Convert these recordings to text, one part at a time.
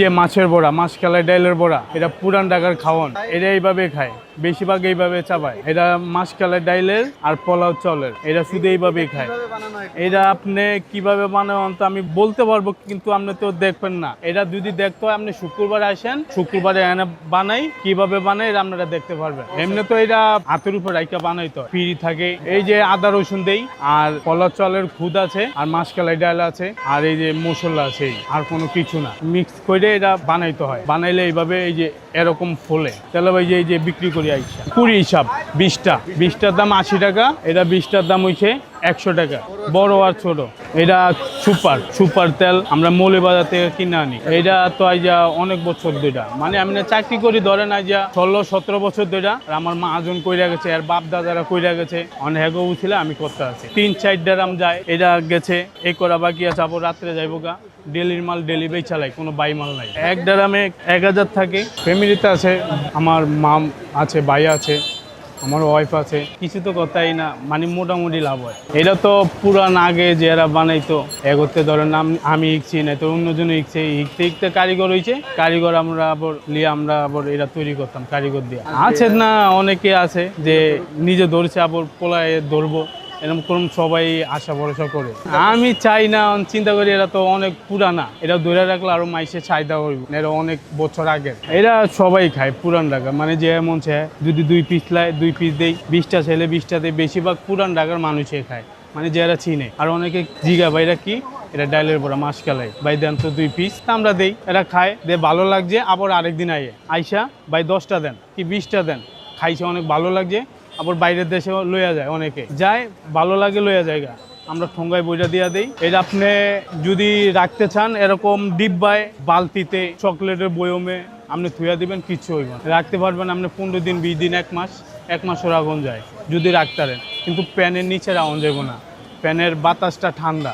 যে মাছের বড়া, মাছ খেলায় ডাইলের বড়া, এটা পুরান ঢাকার খাওয়ান। এটা এইভাবে খায়, বেশিরভাগ এইভাবে চাবায়। এটা মাছ খেলায় ডাইলের আর পোলাও চলের এটা শুধু এইভাবেই খায়। এটা আপনি কীভাবে বানান তো আমি বলতে পারব, কিন্তু আপনি তো দেখবেন না। এটা যদি দেখতে হয়, আপনি শুক্রবার আসেন, শুক্রবারে এনে বানাই, কীভাবে বানাই এটা আপনারা দেখতে পারবেন। এমনি তো এটা হাতের উপর রাইকা বানাই তো ফ্রি থাকে, এই যে আদা রসুন দেই, আর কলা চলের খুদ আছে, আর মাসকালাই ডাল আছে, আর এই যে মশলা আছে, আর কোনো কিছু না। মিক্স করে এটা বানাইতে হয়। বানাইলে এইভাবে এই যে এরকম ফলে। তাহলে ভাই যে এই যে বিক্রি করি আইসা। কুড়ি হিসাব, বিশটা। বিশটার দাম আশি টাকা, এটা বিশটার দাম হয়েছে একশো টাকা। বড় আর ছোট। এটা সুপার সুপার তেল আমরা মৌলিবাজার থেকে কিনে আনি। এটা তো আইজা অনেক বছর দুইটা মানে আমি না চাকরি করি ধরেন যা ষোলো, সতেরো বছর দুইটা আর আমার মা আজন কইরা গেছে, আর বাপ দাদারা কইরা গেছে অনেক ছিল আমি করতে আছি তিন, চার ড্রাম যায়, এটা গেছে, এই করা বাকি আছে, আবার রাত্রে যাইবো গা। ডেলির মাল ডেলি বেই চালাই কোনো বাই মাল নাই। এক ড্রামে এক হাজার থাকে। ফ্যামিলিতে আছে, আমার মাম আছে, ভাই আছে। আমার ওয়াইফ আছে, কিছু তো কথাই না মানে মোটামুটি লাভ হয়। এটা তো পুরান আগে যারা বানাইতো, এগোতে ধরেন আম- ইকছি না তো অন্যজন ইকছে, ইকতে ইকতে কারিগর হয়েছে কারিগর আমরা আবার নিয়ে আমরা আবার এরা তৈরি করতাম, কারিগর দিয়ে। আছে না, অনেকে আছে যে নিজে ধরছে, আবার পোলায় ধরবো। এরকম সবাই আশা ভরসা করে। আমি চাই না, চিন্তা করি এরা তো অনেক পুরানা। এটা ধরে রাখলে আরও মাইসে চাহিদা হইব। এরা অনেক বছর আগের। এরা সবাই খায় পুরান ঢাকা। মানে যে এমন চায় যদি দুই পিস লায় দুই পিস দেই, বিশটা ছেলে, বিশটা দেয় বেশিরভাগ পুরান ঢাকার মানুষে খায়। মানে যারা চিনে। আর অনেকে জিগা বাইরা কি? এটা ডাইলের বড়া মাছ খেলায় ভাই, দেন তো দুই পিস আমরা দেই। এরা খায় দে ভালো লাগছে, আবার আরেকদিন আইয়ে আইসা, ভাই, দশটা দেন। কি, বিশটা দেন? খাইছে, অনেক ভালো লাগছে। আবার বাইরের দেশে লইয়া যায় অনেকে। যায়, ভালো লাগে লইয়া জায়গা। আমরা ঠোঙ্গায় বইটা দিয়ে দিই। এটা আপনি যদি রাখতে চান, এরকম ডিব্বায় বালতিতে, চকলেটের বয়মে আপনি থুয়া দিবেন, কিচ্ছু হইব। রাখতে পারবেন আপনি পনেরো দিন, বিশ দিন, এক মাস। এক মাসের আগুন যায়, যদি রাখতে পারেন। কিন্তু প্যানের নিচে রাউন যাব না। প্যানের বাতাসটা ঠান্ডা।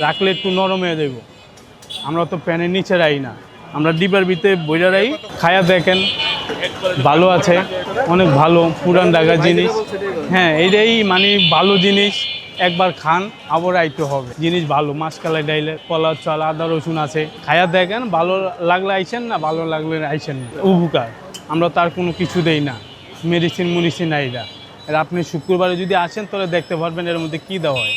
রাখলে একটু নরম হয়ে যাব আমরা তো প্যানের নিচে রাই না। আমরা ডিবার ভিতরে বইটা রাই। খায়া দেখেন। ভালো আছে। অনেক ভালো, পুরান ঢাকা জিনিস। হ্যাঁ এটাই মানে ভালো জিনিস। একবার খান, আবার আইতে হবে। জিনিস ভালো মাছকালাই ডাইলে কলা চাল, আদা, রসুন আছে। খায়া দেখেন, ভালো লাগলে আইসেন না, ভালো লাগলে আইসেন উপকার। আমরা তার কোনো কিছু দেই না। মেডিসিন মেডিসিন না এটা আর আপনি শুক্রবারে যদি আসেন, তাহলে দেখতে পারবেন এর মধ্যে কী দেওয়া হয়।